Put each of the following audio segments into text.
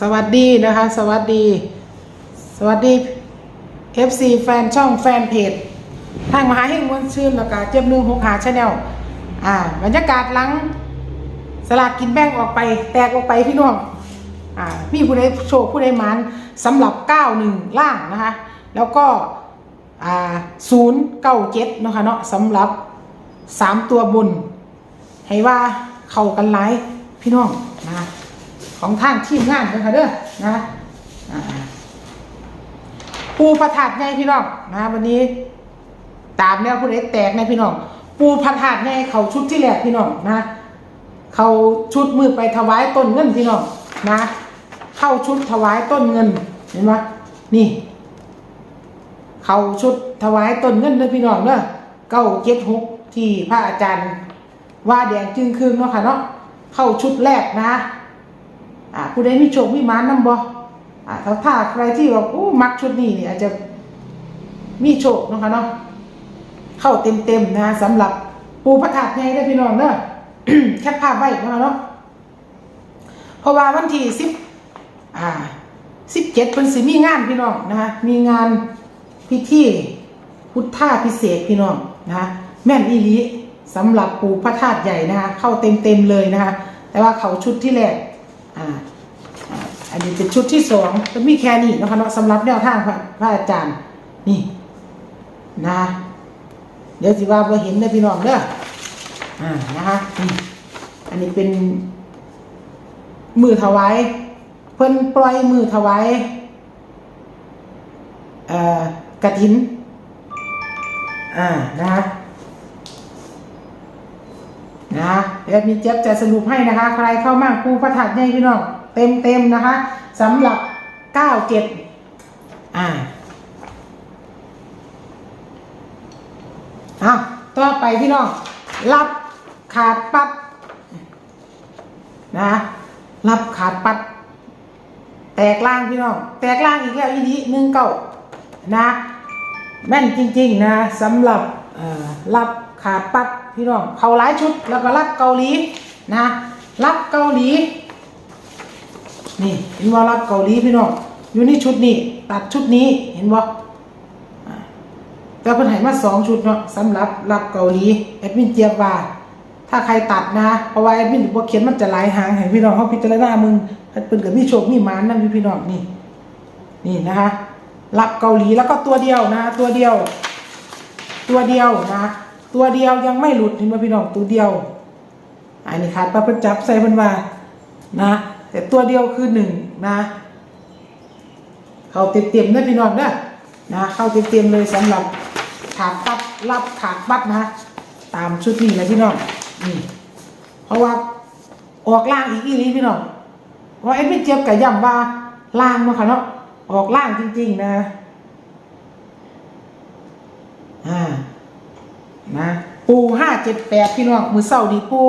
สวัสดีนะคะ สวัสดี สวัสดี FC แฟนช่องแฟนเพจทางมหาเฮงมวลชื่นแล้วก็เจ็บหนึ่งหกหาชาแนลอ่าบรรยากาศหลังสลากกินแบ่งออกไป แตกออกไปพี่น้องอ่ามีผู้ใดโชคผู้ใดหมานสำหรับ 91 ล่างนะคะ แล้วก็อ่า097นะคะเนาะสำหรับ 3 ตัวบน ให้ว่าเข้ากันหลายพี่น้องนะ ของทางทีมงานนะคะเด้อนะปูประถาดไงพี่น้องนะวันนี้ ตามแนวผู้ใดแตกในะพี่น้องปูประถาดไงเขาชุดที่แรกพี่น้องนะเขาชุดมือไปถวายต้นเงินพี่น้องนะ เข้าชุดถวายต้นเงินเห็นไหมนี่เขาชุดถวายต้นเงินเด้อพี่น้องเด้อเก้าเจ็ดหกที่พระอาจารย์ว่าแดงจึงคืนเนาะค่ะเนาะเข้าชุดแรกนะ อ่าผู้ใดมีโชคมีมานนำบ่อ่าถ้าถ้าใครที่แบบอู้มักชุดนี้เนี่ยอาจจะมีโชคนะคะเนาะเข้าเต็มเต็มๆนะสำหรับปูพระธาตุใหญ่เด้พี่น้องเด้อแคปภาพไว้นะคะเนาะเพราะว่าวันที่สิบอ่าสิบเจ็ดเป็นสิมีงานพี่น้องนะคะมีงานพิธีพุทธาพิเศษพี่น้องนะคะแม่นอีลีสำหรับปูพระธาตุใหญ่นะคะเข้าเต็มเต็มๆเลยนะคะแต่ว่าเขาชุดที่แรก อ่าอันนี้เป็นชุดที่สองก็มีแค่นี้นะคะเนาะสำหรับแนวทางพระพระอาจารย์นี่นะ เดี๋ยวสิว่าพอเห็นได้พี่น้องเด้ออ่านะคะนี่อันนี้เป็น มือถวายเพิ่นปล่อยมือถวายเอ่อกระถิน อ่านะคะ นะเดี๋ยวมีเจ็บจะสรุปให้นะคะ ใครเข้ามั่งครูพระถัดให้พี่น้องเต็มเต็มๆนะคะสำหรับเก้าเจ็ดอ่าอะต่อไปพี่น้องรับขาดปัดนะรับขาดปัด แตกล่างพี่น้องแตกล่างอีกแล้วอีนี้หนึ่งเก้านะแม่นจริง ๆ นะสำหรับรับขาดปัด พี่น้องเขาหลายชุดแล้วก็รับเกาหลีนะรับเกาหลี นี่เห็นว่ารับเกาหลีพี่น้องอยู่ในชุดนี้ตัดชุดนี้เห็นบ่แต่เพิ่นให้มาสองชุดเนาะสำหรับรับเกาหลีแอดมินเจียบว่าถ้าใครตัดนะเพราะว่าแอดมินบ่เขียนมันจะหลายหางให้พี่น้องเฮาพิจารณามึงเพิ่นก็มีโชคมีมานนำพี่น้องนี่ นี่นะคะรับเกาหลีแล้วก็ตัวเดียวนะ ตัวเดียว ตัวเดียวนะ ตัวเดียวยังไม่หลุดเห็นบ่พี่น้องตัวเดียว อันนี้ขาดปลาเพิ่นจับใส่เพิ่นว่านะแต่ตัวเดียวคือหนึ่งนะ เขาเต็มๆนะพี่น้องเด้อนะเข้าเต็มๆเลยสำหรับขาดปัดรับขาดปัดนะ ตามชุดนี้เลยพี่น้องนี่เพราะว่าออกล่างอีกอีหลีพี่น้องเพราะเอ็ดไม่เจ็บกับย่ำว่าล่างเนาค่ะเนาะออกล่างจริง ๆ นะ อ่า นะปูห้าเจ็ดแปดพี่น้องมือเศร้าดีปู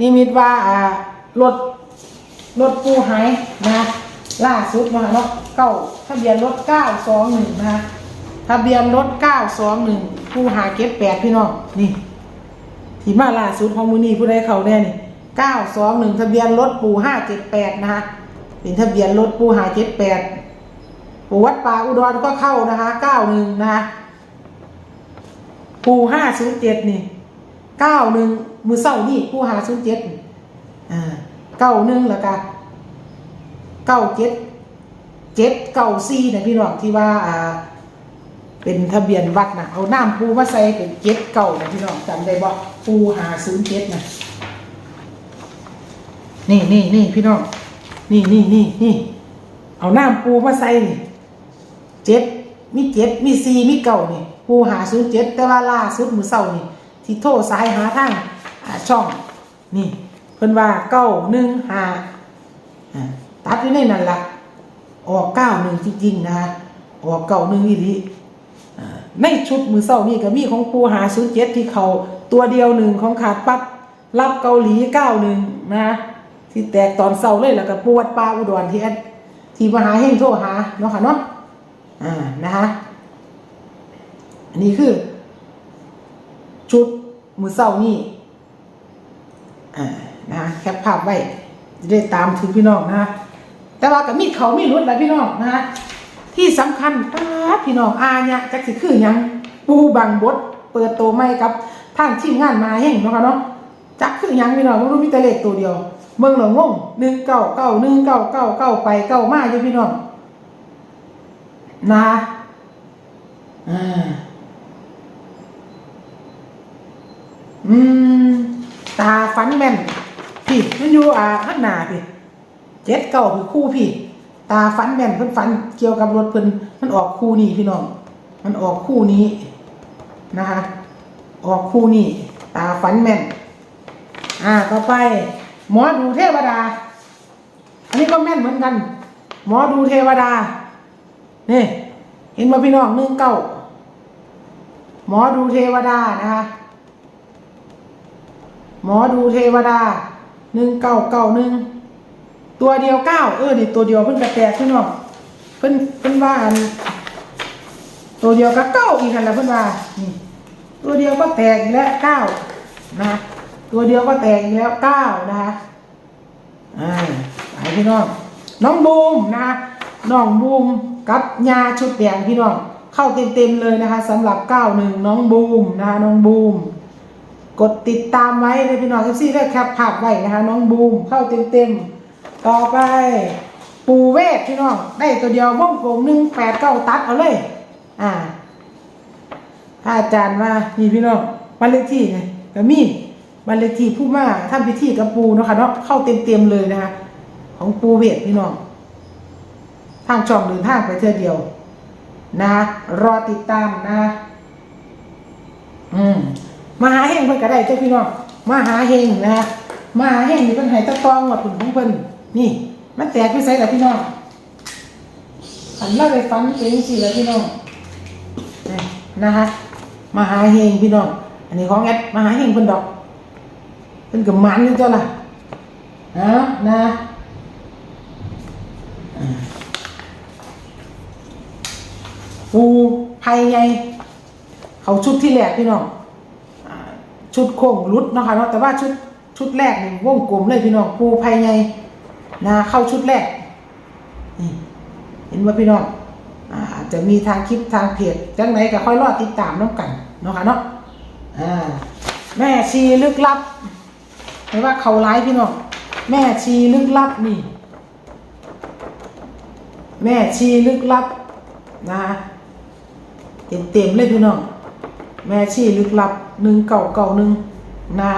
นิมิตว่าอ่ารถรถปูหายนะล่าสุดมาเนาะเก้าทะเบียนรถเก้าสองหนึ่งนะทะเบียนรถเก้าสองหนึ่งปูหาเก็บแปดพี่น้องนี่ที่มาล่าสุดของมูนี่ผู้ใดเขาแน่นี่เก้าสองหนึ่งทะเบียนรถปูห้าเจ็ดแปดนะคะเป็นทะเบียนรถปูหาเจ็ดแปดปูวัดป่าอุดรก็เข้านะคะเก้าหนึ่งนะคะ ปูห้าศูนย์เจ็ดนี่เก้าหนึ่งมือเศร้านี่ปูห้าศูนย์เจ็ดอ่าเก้าหนึ่งแล้วก็เก้าเจ็ดเจ็ดเก้าสี่นะพี่น้องที่ว่าอ่า เป็นทะเบียนวัดนะเอาน้ำปูมาใส่เป็นเจ็ดเก้านะพี่น้องจำได้บ่ปูหาศูนย์เจ็ดนะนี่นี่นี่พี่น้องนี่นี่นี่นี่เอาน้ำปูมาใส่เจ็ดมีเจ็ดมีสี่มีเก้านี่ ปูหาศูนย์เจ็ดแต่ว่าล่าสุดมือเศร้านี่ที่โทรสายหาทางช่องนี่เพิ่นว่าเก้าหนึ่งหาอ่าตัดอยู่ในนั่นละออกเก้าหนึ่งจริงๆนะฮะออกเก้าหนึ่งอีหลีในชุดมือเศร้านี่ก็มีของปูหาศูนย์เจ็ดที่เขาตัวเดียวหนึ่งของขาดปัดรับเกาหลีเก้าหนึ่งนะที่แตกตอนเศร้าเลยแล้วก็ปวดปลาอุดรที่ที่มหาเฮงโทรหาเนาะค่ะเนาะอ่านะคะ อันนี้คือ ชุดมือเศร้านี่อ่านะแคปภาพไว้จะได้ตามถึงพี่น้องนะแต่ว่าก็มีดเขามีรุดแหละพี่น้องนะที่สำคัญป้าพี่น้องอาเนี่ยจักสิคือยังปูบังบดเปิดโตวใหม่กับทางทีมงานมาแห่งเนาะค่ะเนาะจักคือยังพี่น้องบ่รู้มีแต่เลขตัวเดียวเบิ่งแล้วงงหนึ่งเก้าเก้าหนึ่งเก้าเก้าเก้าไปเก้ามาอยู่พี่น้องนะอ่า อืม ตาฟันแม่น พี่มันอยู่อ่าข้างหน้าพี่เจ็ดเก้าคือคู่พี่ ตาฟันแม่นเพิ่นฟันเกี่ยวกับรถเพิ่นมันออกคู่นี้พี่น้อง มันออกคู่นี้นะคะ ออกคู่นี้ตาฟันแม่น อ่าต่อไป หมอดูเทวดา อันนี้ก็แม่นเหมือนกัน หมอดูเทวดานี่เห็นว่าพี่น้องหนึ่งเก้าหมอดูเทวดานะคะ หมอดูเทวดาหนึ่งเก้าเก้าหนึ่งตัวเดียวเก้าเออนี่ตัวเดียวเพิ่นกระแตกพี่น้องเพิ่นเพิ่นว่าอัน ตัวเดียวก็เก้าอีกคันละเพิ่นว่านี่ตัวเดียวก็แตกแล้วเก้านะตัวเดียวก็แตกแล้วเก้านะคะอ่าไปพี่น้องน้องบูมนะคะน้องบูมกับยาชุดแดงพี่น้องเข้าเต็มๆเลยนะคะสำหรับเก้าหนึ่งน้องบูมนะคะน้องบูม กดติดตามไว้เลยพี่น้องเอฟซีได้แคปภาพไว้นะคะ น้องบูมเข้าเต็มๆ ต่อไป ปูเวทพี่น้อง ได้ตัวเดียวว่องกลมหนึ่งแปดเก้าตัดเอาเลย อ่าอาจารย์ว่านี่พี่น้องบ้านเลขที่ไงก็มีบ้านเลขที่ผู้มาทำพิธีกับปูนะคะเนาะเข้าเต็มๆเลยนะคะ ของปูเวทพี่น้องทางช่องเดินทางไปเท่อเดียวนะคะรอติดตามนะ อืม มาหาเฮงเพิ่นก็ได้เจ้าพี่น้องมาหาเฮงนะมาหาเฮงนี่เพิ่นให้ตะตองหมดผลของเพิ่นนี่ มันแตกอยู่ไสล่ะพี่น้องอันเราไปฟันเป็นสิล่ะพี่น้องนะคะมาหาเฮงพี่น้องอันนี้ของแอดมาหาเฮงเพิ่นดอกเพิ่นก็มันอยู่เจ้าล่ะเอานะอ่าปูไผ่ไงเขาชุดที่แรกพี่น้อง ชุดโค้งรุดนะคะเนาะแต่ว่าชุดชุดแรกนี่วงกลมเลยพี่น้องปูภายในนะเข้าชุดแรกนี่เห็นว่าพี่น้องอาจจะมีทางคลิปทางเพจจังไหนก็ค่อยรอติดตามน้องกันเนาะค่ะเนาะแม่ชีลึกลับไม่ว่าเขาร้ายพี่น้องแม่ชีลึกลับนี่ แม่ชีลึกลับนะคะเต็มเต็มๆเลยพี่น้อง แม่ชีลึกลับหนึ่งเก่าเก่าหนึ่งนะ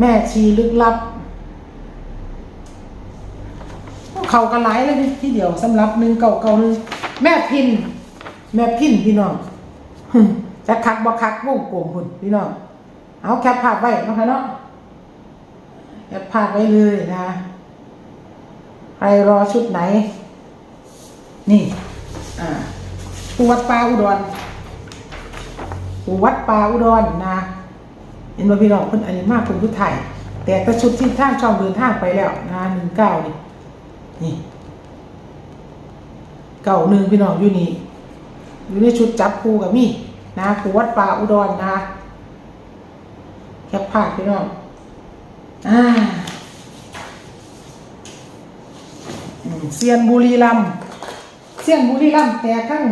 แม่ชีลึกลับ เขากันหลายเลยนี่ที่เดียวสำหรับหนึ่งเก่าเก่าหนึ่งแม่พิน แม่พินพี่น้องจะคักบ่คักวงกลมพุ่นพี่น้องเอาแคปภาพไว้นะคะเนาะแคปภาพไว้เลยนะใครรอชุดไหน นี่ อ่าปวดปลาอุดร ปูวัดปลาอุดรนะเห็นว่าพี่น้องเพิ่นอันนี้มากคนผู้ไทยแต่กระชุดที่ท่างช่องเดินทางไปแล้วนะหนึ่งเก้านี่นี่เก่าหนึ่งพี่น้องอยู่นี่อยู่ในชุดจับปูกับมี่นะปูวัดปลาอุดรนะแคปภาพพี่น้องอ่าเซียนบุรีรัมเซียนบุรีรัมแต่ข้าง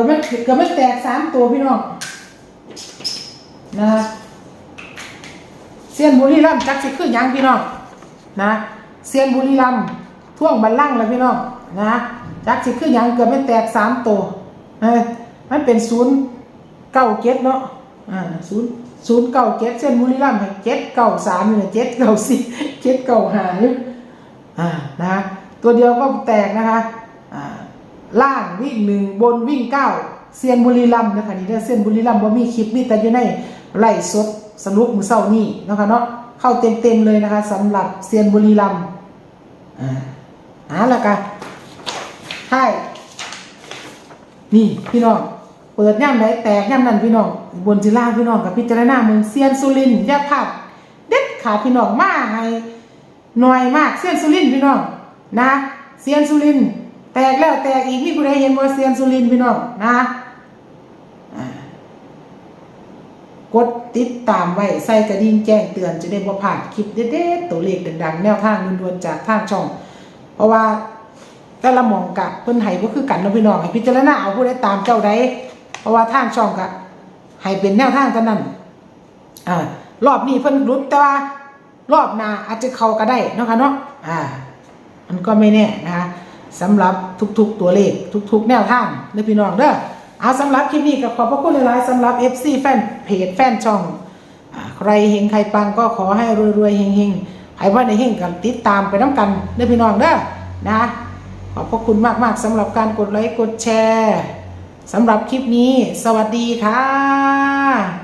กือบไม่เกือบไม่แตกสามตัวพี่น้องนะเซียนบุรีรัมจักสิคือหยังพี่น้องนะเซียนบุรีรัมท่วงบัลลังก์แล้วพี่น้องนะจักสิคือหยังเกือบไม่แตกสามตัวเอ้มันเป็นศูนย์เก้าเจ็ดเนาะอ่าศูนย์ศูนย์เก้าเจ็ดเส้นบุรีรัมย์เจ็ดเก้าสามเนี่ยเจ็ดเก้าสี่เจ็ดเก้าห้าอยู่อ่านะตัวเดียวก็แตกนะคะ ล่างวิ่งหนึ่งบนวิ่งเก้าเซียนบุรีรัมย์นะคะนี่เด้อเซียนบุรีรัมย์ว่ามีคลิปนี่แต่อยู่ในไล่สดสรุปมือเศร้านี่นะคะเนาะเข้าเต็มเต็มๆเลยนะคะสำหรับเซียนบุรีรัมย์อ่าหาละกันใช่นี่พี่น้องเปิดย่ำไหนแตกย่ำนั่นพี่น้องบนจิล่างพี่น้องกับพิจารณาเมืองเซียนสุรินยาพลาดเด็ดขาพี่น้องมาให้หน่อยมากเซียนสุรินพี่น้องนะเซียนสุรินทร์ แตกแล้วแตกอีกมีผู้ใดเห็นบ่เซียนสุรินพี่น้องนะกดติดตามไว้ใส่กระดิ่งแจ้งเตือนจะได้บ่พลาดคลิปเด็ดๆตัวเลขดังๆ แนวทางด่วนๆจากทางช่อง เพราะว่าแต่ละมองกะเพิ่นให้บ่คือกันเนาะพี่น้องให้พิจารณาเอาผู้ใดตามเจ้าใดเพราะว่าทางช่องกะให้เป็นแนวทางเท่านั้นอ่ารอบนี้เพิ่นรุดแต่ว่ารอบหน้าอาจจะเข้าก็ได้เนาะค่ะเนาะอ่า มันก็ไม่แน่นะคะ สำหรับทุกๆตัวเลขทุกๆ แนวทางเด้อพี่น้องเด้อเอาสำหรับคลิปนี้ก็ขอบพระคุณหลายๆสำหรับ FC แฟนเพจแฟนช่องอใครเฮงใครปังก็ขอให้รวยๆเฮงๆให้ว่าในเฮงกันติดตามไปน้ำกันเด้อพี่น้องเด้อนะ ขอบพระคุณมากๆสำหรับการกดไลค์กดแชร์สำหรับคลิปนี้ สวัสดีค่ะ